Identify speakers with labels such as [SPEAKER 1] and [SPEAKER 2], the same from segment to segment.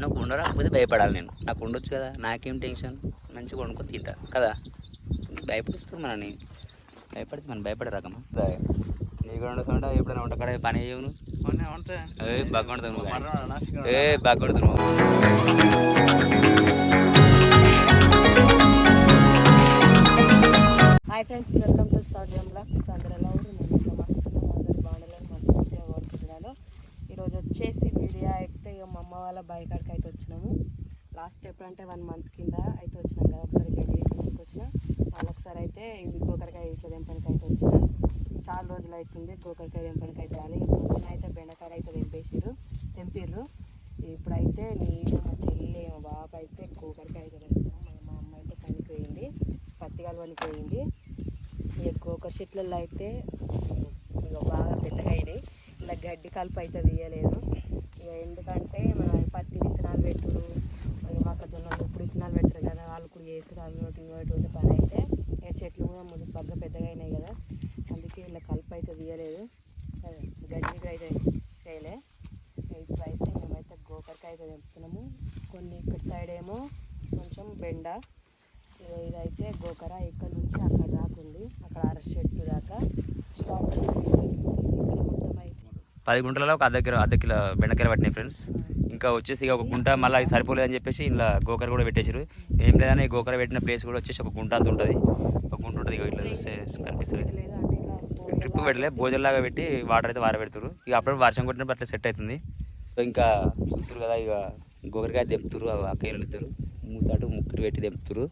[SPEAKER 1] నాకు ఉండరాకపోతే భయపడాలి నేను. నాకు ఉండొచ్చు కదా నాకేం టెన్షన్? మంచిగా వండుకొని తింటా కదా? భయపడిస్తుంది మనని భయపడితే మనం భయపడే రకమా నీకు వండుతుంటా ఎప్పుడైనా వంట కడ పని
[SPEAKER 2] ఉంటే
[SPEAKER 1] ఏ బాగా ఏ బాగా
[SPEAKER 3] hi friends welcome to Soujan vlogs అందరు ఎలా ఉన్నారు? నేను మస్తున్నాను అందరు బాగుండాలని మనస్ఫూర్తిగా కోరుకుంటున్నాను ఈరోజు వచ్చేసి వీడియో అయితే ఇక మా అమ్మ వాళ్ళ వచ్చినాము లాస్ట్ ఎప్పుడంటే వన్ మంత్ కింద అయితే వచ్చినాం కదా ఒకసారి గడ్డి వచ్చిన. మళ్ళీ ఒకసారి అయితే ఇది గోకరకాయ ఇట్లా దింపడానికి అయితే వచ్చిన. చాలా రోజులు అవుతుంది గోకరకాయ దింపడానికి అయితే రాలి ఇప్పుడు అయితే బెండకాయ అయితే తెంపేసారు తెంపిర్రు. ఇప్పుడైతే నేను మా చెల్లి మా బాబు అయితే గోకరకాయ అయితే మా అమ్మ అయితే పనికి పోయింది పత్తి కలవనికి పోయింది ఇక గోకర చెట్లలో అయితే ఇక బాగా పెద్దగా అయినాయి. ఇలా గడ్డి కలుపు అయితే తీయలేదు. ఇక ఎందుకంటే మన పత్తి విత్తనాలు పెట్టుడు మరి మొక్కజొన్నలు ఇప్పుడు విత్తనాలు పెడతారు కదా చేసుడు అవి ఒకటి ఉంటే పని అయితే ఇక చెట్లు కూడా ముందు బాగా పెద్దగా అయినాయి కదా. అందుకే ఇలా కలుపు అయితే తీయలేదు. గడ్డి అయితే చేయలే. ఇప్పుడు అయితే మేమైతే గోకరకాయ అయితే తెంపుతున్నాము. కొన్ని ఇక్కడ సైడ్ ఏమో కొంచెం బెండ. ఇదైతే గోకర ఇక్కడ నుంచి అక్కడ దాకా ఉంది. అక్కడ అర చెట్టు దాకా స్టార్ట్. ఇక్కడ మొత్తం అయితే
[SPEAKER 1] పది గుంటలలో ఒక అర్ధ కిలో అర్ధ కిలో బెండకాయలు పట్టినాయి ఫ్రెండ్స్ ఇంకా వచ్చేసి ఇక ఒక గుంట మళ్ళీ అది సరిపోలేదని చెప్పేసి ఇలా గోకర కూడా పెట్టేసారు ఏం లేదని గోకర పెట్టిన ప్లేస్ కూడా వచ్చేసి ఒక గుంట అంత ఉంటుంది. ఒక గుంట ఉంటుంది ఇక ఇట్లా చూస్తే కనిపిస్తుంది. ట్రిప్ పెట్టలే భోజనలాగా పెట్టి వాటర్ అయితే వారబెడతారు ఇక అప్పుడు వర్షం కొట్టినప్పుడు అట్లా సెట్ అవుతుంది సో ఇంకా చూస్తారు కదా ఇక గోకరకాయ తెంపుతారు అక్కయ్యలు ఇద్దరు. మూతాటు ముక్కుడు పెట్టి తెంపుతారు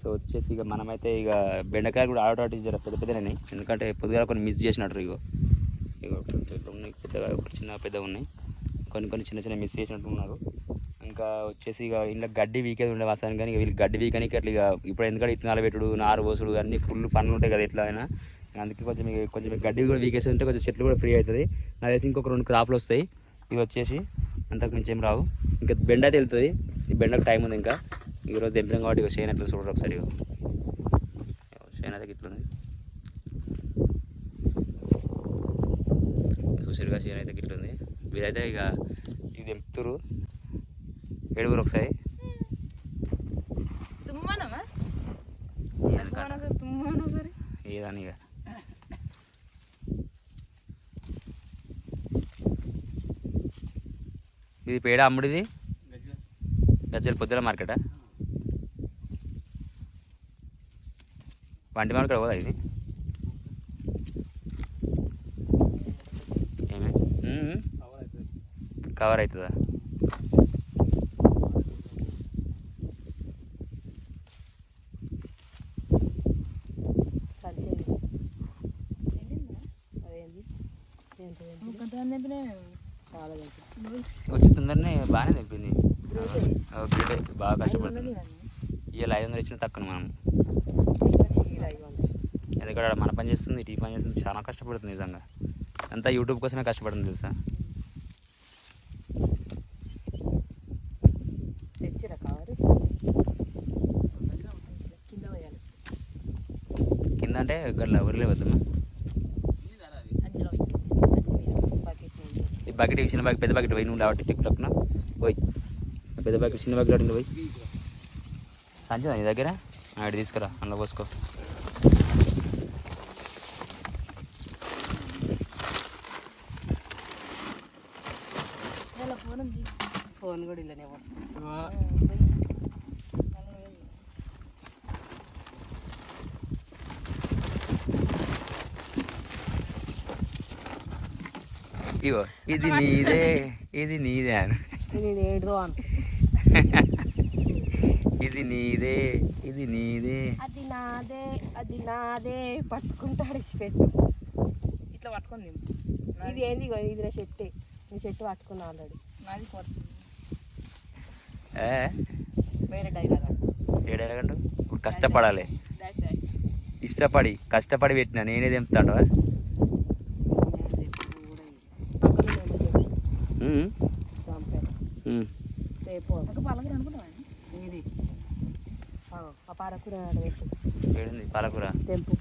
[SPEAKER 1] సో వచ్చేసి ఇక మనమైతే ఇక బెండకాయలు కూడా ఆడటాటి జర పెద్ద పెద్దనే ఎందుకంటే పొద్దుగా కొన్ని మిస్ చేసినట్టు ఇగో. ఇగో ఉన్నాయి పెద్దగా చిన్న పెద్దగా ఉన్నాయి. కొన్ని కొన్ని చిన్న చిన్న మిస్ చేసినట్టు ఉన్నారు ఇంకా వచ్చేసి ఇక ఇంట్లో గడ్డి వీకేది ఉండే వాసానికి కానీ ఇక వీళ్ళు గడ్డి వీకనికి అట్లా ఇక ఇప్పుడు ఎందుకంటే ఇత్తనాలు పెట్టుడు నారు పోసుడు అన్ని ఫుల్ పనులు ఉంటాయి కదా ఎట్లా అయినా. అందుకే కొంచెం కొంచెం గడ్డి కూడా వీకేసి ఉంటే కొంచెం చెట్లు కూడా ఫ్రీ అవుతుంది. నాకు తెలిసి ఇంకొక రెండు క్రాప్లు వస్తాయి. ఇవి వచ్చేసి అంతకు మించి ఏం రావు. ఇంకా బెండ అయితే వెళ్తుంది. ఈ బెండకు టైం ఉంది ఇంకా. ఈరోజు తెంపినాం కాబట్టి ఇక చేయను చూడరు ఒకసారి ఇగో. చేయను అయితే ఇట్లుంది చూసారుగా చేయను అయితే ఇట్లుంది వీరైతే ఇక ఇది తెంపుతురు ఏడుగురు ఒకసారి. ఏదని ఇక. ఇది పేడ అమ్ముడిది? గజ్జల పొద్దుల మార్కెటా? వంటి మార్కెట్ పోదా ఇది ఏమే ఉమ్. కవర్ అవుతుందా? వచ్చి తొందరనే బాగానే తెంపింది ఆ, గ్రేటే బాగా కష్టపడుతుంది. ఇవాళ ఐదు వందలు ఇచ్చిన తక్కువ మనం. ఎందుకంటే మన పని చేస్తుంది టీ పని చేస్తుంది చాలా కష్టపడుతుంది నిజంగా. అంతా యూట్యూబ్ కోసమే కష్టపడుతుంది తెలుసా
[SPEAKER 3] తెచ్చిరా కవర్ కింద పోయాలి
[SPEAKER 1] కింద అంటే గట్ల వదిలే వద్దామా
[SPEAKER 3] అంచులో బకెట్ నుండి
[SPEAKER 1] ఈ బకెట్ చిన్న బకెట్ పెద్ద బకెట్ పోయి నువ్వు కాబట్టి టిక్ టక్న పోయి. పెద్ద బకెట్ చిన్న బకెట్ అడిగి పోయి. సంచదా నీ దగ్గర? ఆడి తీసుకురా అందులో పోసుకో.
[SPEAKER 3] ఫోన్ కూడా ఇల్లనే వస్తుంది
[SPEAKER 1] ఇగో ఇది నీదే ఇది నీదే అను. ఇది నీదే ఇది నీదే.
[SPEAKER 3] అది నాదే అది నాదే పట్టుకుంటాడు పెట్టు ఇట్లా పట్టుకుంది ఇది ఏంది ఇది నా చెట్టే నీ చెట్టు పట్టుకున్నా ఆల్రెడీ. నాది
[SPEAKER 1] ఏ?
[SPEAKER 3] వేరే డైలాగ్
[SPEAKER 1] ఏడగండు ఇప్పుడు కష్టపడాలి. ఇష్టపడి కష్టపడి పెట్టిన నేనే తెంపుతాడు
[SPEAKER 3] రేపు ఇది ఆగో, ఆ పాలకూర పెట్టు.
[SPEAKER 1] ఏడుంది? పాలకూర?
[SPEAKER 3] తెంపు.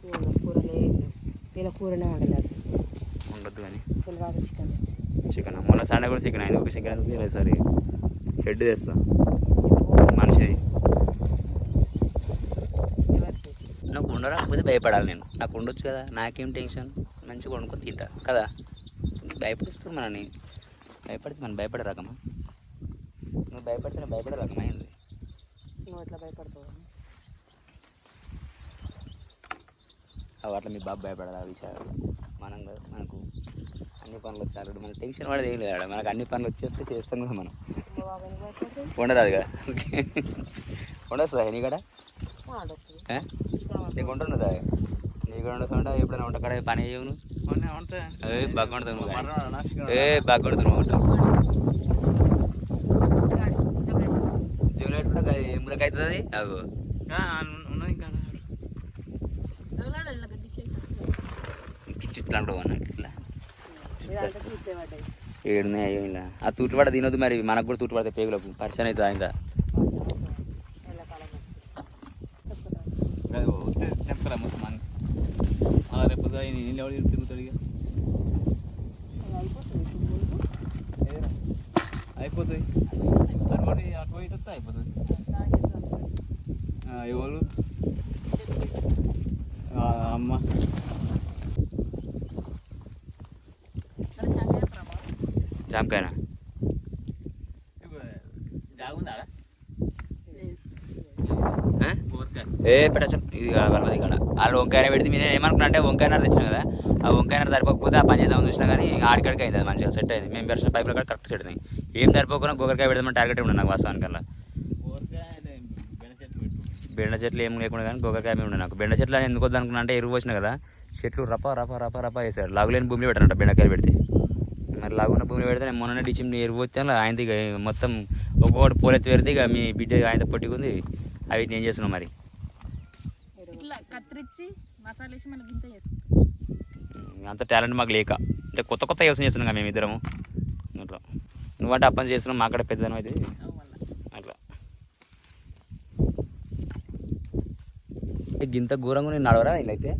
[SPEAKER 3] కూర కూర లేదు. వీళ్ళ కూరనే వండలే అసలు.
[SPEAKER 1] ఉండొద్దు కానీ.
[SPEAKER 3] పులిరాత చికెన్.
[SPEAKER 1] చికెన్? మొన్న సండే కూడా చికెన్ అయింది. ఒక చికెన్ ఎందుకు లేదు సరే? హెడ్ తెస్తా. మనిషిది. నాకు ఉండరాకపోతే భయపడాలి నేను. నాకు ఉండొచ్చు కదా. నాకేం టెన్షన్? మంచిగా వండుకొని తింటా. కదా? భయపడిస్తుంది మనని భయపడితే మనం భయపడే రకమా నువ్వు భయపడితే భయపడే రకమా ఏంది?
[SPEAKER 3] నువ్వు అట్లా భయపడతావు
[SPEAKER 1] అవి అట్లా మీ బాబు భయపడాలి ఆ విషయాలు. మనం కదా మనకు అన్ని పనులు వచ్చారు మనకు టెన్షన్ పడేది ఏం లేదు మనకు అన్ని పనులు వచ్చేస్తే చేస్తాం కదా మనం. ఉండదు అది కదా. ఉండొస్తుందా నీ కూడా? నీకు ఉంటున్నదా నీకు ఉండొస్తుంటే ఎప్పుడైనా వంట కాడ పని చేయవు నువ్వు? ఏ బాగా ఏ బాగా కొడుతున్నావు ఎములకి అవుతుంది అగు ఇట్లా అంటావు అన్న ఇట్లా ఏడున్నాయి అయ్యో ఇలా. ఆ తూట్లు పడ తినొద్దు మరి మనకు కూడా తూట్లు పడితే పేగులకు. పరిచయం అవుతుంది ఆయన
[SPEAKER 2] తెప్పరా మొత్తం రేపు తిరుగుతాడు ఇక
[SPEAKER 3] అయిపోతుంది ఇప్పుడు ముందు
[SPEAKER 2] ఏదైనా అయిపోతాయి. అటువంటి అటు ఇటు వస్తే అయిపోతుంది ఎవరు? ఆ, అమ్మ.
[SPEAKER 1] జామకాయనా
[SPEAKER 2] జాగుందా
[SPEAKER 1] ఆ? ఏ పెట్టచ్చు. ఇది వాళ్ళది ఇక్కడ వాళ్ళు వంకాయ పెడితే మీద ఏమనుకున్నా అంటే వంకాయ తెచ్చిన కదా. ఆ వంకాయ సరిపోకపోతే ఆ పని చేద్దాం చూసినా కానీ ఆడికాడికి అయింది అది మంచిగా సెట్ అయింది మేము పెరిచిన పైపుల కాడ కరెక్ట్ సెట్ అయింది ఏం సరిపోకుండా గోకరకాయ పెడదామని టార్గెట్ ఉండదు నాకు వాస్తవానికల్లా బెండ చెట్లు ఏం లేకుండా కానీ గోకరకాయ మీద ఉండే నాకు. బెండ చెట్లు అని ఎందుకు వద్దనుకున్నా అంటే ఎరువు వచ్చిన కదా చెట్లు రప రప రప రప వేసాడు లాగులేని భూమిలో పెట్టారంట బెండకాయలు పెడితే. మరి లాగున్న భూమిలో పెడితే నేను మొన్న డిచిమ్ ఎరువు వచ్చాను ఆయనది మొత్తం ఒక్కొక్కటి పోలెత్తి పెడితే ఇక మీ బిడ్డ ఆయనతో పట్టుకుంది. అవి నేను చేస్తున్నాను మరి.
[SPEAKER 4] కత్తిరించి మసాలా వేసి మనం గింత చేసుకుంటాం.
[SPEAKER 1] అంత టాలెంట్ మాకు లేక. అంటే కొత్త కొత్త యోచన చేస్తున్నాం కదా మేమిద్దరము. అట్లా. నువ్వంటే అప్పని చేస్తున్నావు మా అక్కడ పెద్దదనం అయితే. అట్లా. గింత ఘోరంగా నేను నడవరా ఇలా అయితే?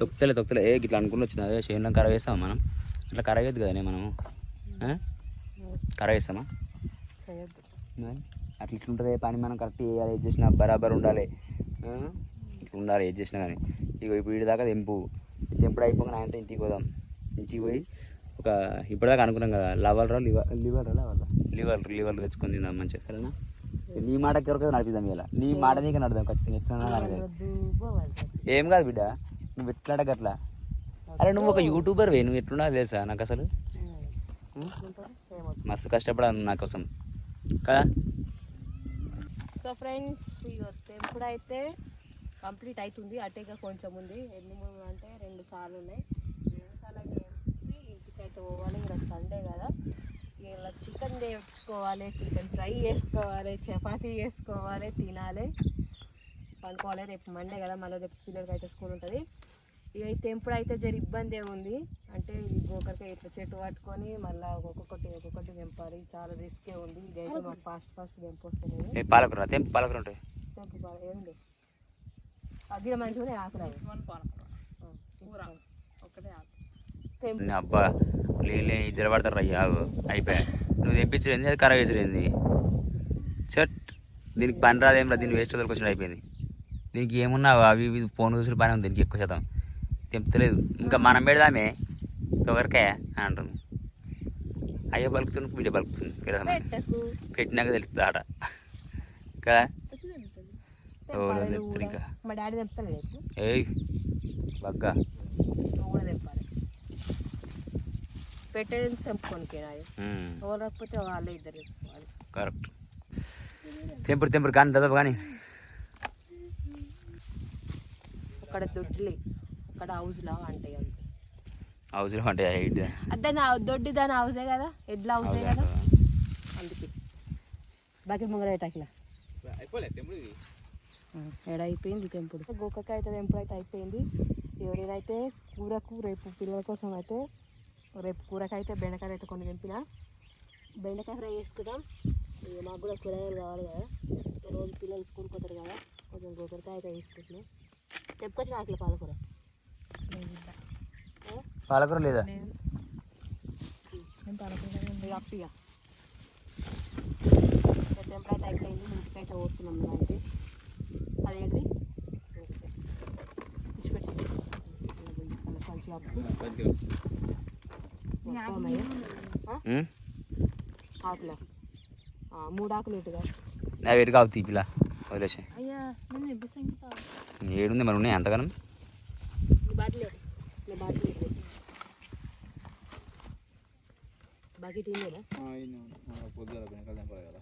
[SPEAKER 1] తొక్కుతలే తొక్కుతలే. ఏ ఇట్లా అనుకుని వచ్చింది అదే చేనులో కర వేస్తామా మనం? అట్లా కర వేయద్దు కదా మనము? ఆ? కర వేస్తామా? అట్లా ఇట్లుంటుంది పని మనం కరెక్ట్ చేయాలి చేసినా బరాబర్ ఉండాలి. ఆ? ఇట్లా ఉండాలి ఏది చేసినా కానీ. ఇక ఇప్పుడు వీడి దాకా తెంపు. తెంపుడు అయిపోగానే ఆయనతో ఇంటికి పోదాం. ఇంటికి పోయి ఒక ఇప్పటిదాకా అనుకున్నాం కదా లవర్ రా లివర్ లివర్ రా లవర్ లివర్ లివర్ తెచ్చుకొని తిందాం మంచిగా సరేనా? నీ మాట కొరకు నడిపిద్దాం ఇలా నీ మాట నీకు నడుదాం ఖచ్చితంగా ఏం కాదు బిడ్డ నువ్వు ఎట్లాడ గట్లా అరే నువ్వు ఒక యూట్యూబర్ వే నువ్వు ఎట్లున్నా తెలుసా నాకు అసలు? మస్తు కష్టపడాను నా కోసం. కదా?
[SPEAKER 3] సో ఫ్రెండ్స్ ఇక ఎప్పుడైతే అయితే కంప్లీట్ అవుతుంది అటేగా కొంచెం ఉంది. ఎన్ని మూడు అంటే రెండు సార్లు ఉన్నాయి. రెండు సార్లు అయితే ఇంటికి అయితే పోవాలి. ఇక్కడ సండే కదా. ఇలా చికెన్ తెచ్చుకోవాలి చికెన్ ఫ్రై చేసుకోవాలి చపాతీ చేసుకోవాలి తినాలి. పండుకోవాలి. రేపు మండే కదా. మళ్ళీ రేపు పిల్లలకి అయితే స్కూల్ ఉంటుంది. ఇక ఈ తెంపుడు అయితే జర ఇబ్బంది ఏముంది అంటే ఇది గోకరకాయ ఇట్లా చెట్టు పట్టుకొని మళ్ళీ ఒక్కొక్కటి ఒక్కొక్కటి తెంపాలి చాలా రిస్కే ఉంది. ఇదైతే మాకు ఫాస్ట్ ఫాస్ట్ తెంపొస్తలేదు
[SPEAKER 1] ఏ పాలకూర? తెంపు పాలకూర ఉంటాయి
[SPEAKER 3] తెంపు ఏంది? అగ్గిన మంచిగా ఆకురాయి.
[SPEAKER 4] తీసుకొని పాలకూర. కూర ఒకటే ఆకు.
[SPEAKER 3] తెంపు
[SPEAKER 1] నీ అబ్బా లేని ఇద్దరు పడతారు అయ్యా. అయిపోయా. నువ్వు తెప్పించలేదు అది ఖరాబ్ చేసేది చట్ దీనికి పని రాదేం రా దీన్ని వేస్ట్ వదిలికి అయిపోయింది. దీనికి ఏమున్నా అవి ఇవి ఫోన్ చూసిన పని ఉంది దీనికి ఎక్కువ శాతం. తెంపుతలేదు ఇంకా మనం పెడదామే తొగరికాయ అని అంటుంది. అయ్యో పలుకుతుంది బిడ్డ పలుకుతుంది పెడదాం
[SPEAKER 3] పెట్టకు.
[SPEAKER 1] పెట్టినాక తెలుస్తుంది ఆట. కదా? ఇంకా. ఏయ్ బగ్గా.
[SPEAKER 3] పెట్టేది వాళ్ళే ఇద్దరు
[SPEAKER 1] కరెక్ట్. తెంపుడు తెంపుడు కానీ దాదాపు కానీ.
[SPEAKER 3] అక్కడ దొడ్లే. అక్కడ హౌస్లా అంటాయి అంతే
[SPEAKER 1] అవసరం అంటే హైట్
[SPEAKER 3] దాని దొడ్డి దాని హౌసే కదా? ఎడ్ల హౌసే కదా? అందుకే. బాకీ ముంగర ఎటాకిలా
[SPEAKER 2] అయిపోలే తెమ్ముడు ఇది.
[SPEAKER 3] ఎడ అయిపోయింది తెంపుడు గోకకాయ అయితే తెంపుడు అయితే అయిపోయింది. నేనైతే కూరకు రేపు పిల్లల కోసం అయితే రేపు కూరకాయ అయితే బెండకాయ అయితే కొన్ని తెంపిన. బెండకాయ ఫ్రై చేసుకుందాం. మాకు కూడా కూరగాయలు కావాలి కదా. రోజు పిల్లలు స్కూల్కి పోతారు కదా. కొంచెం గోకరకాయ అయితే వేసుకుంటున్నాం తెప్పుకొచ్చిన ఆకలి పాలకూర.
[SPEAKER 1] పాలకూర లేదా?
[SPEAKER 3] అయిపోయింది పోతున్నాం అయితే. ఉన్నాయా? ఆకులే. ఆ, మూడు ఆకులు ఇటుగా
[SPEAKER 1] అవి ఎటు కావు తీపిలా. వదిలేసి
[SPEAKER 4] అయ్యా నేను ఎబ్బిసంకి
[SPEAKER 1] ఏడుంది మరి ఉన్నాయి అంతగానం
[SPEAKER 3] బాటిల్ బాటిల్ బకెట్ ఇందేనా
[SPEAKER 2] పొద్దుగా వెనకాల చంపాలి కదా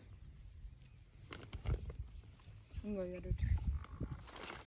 [SPEAKER 4] ఇంకో ఇక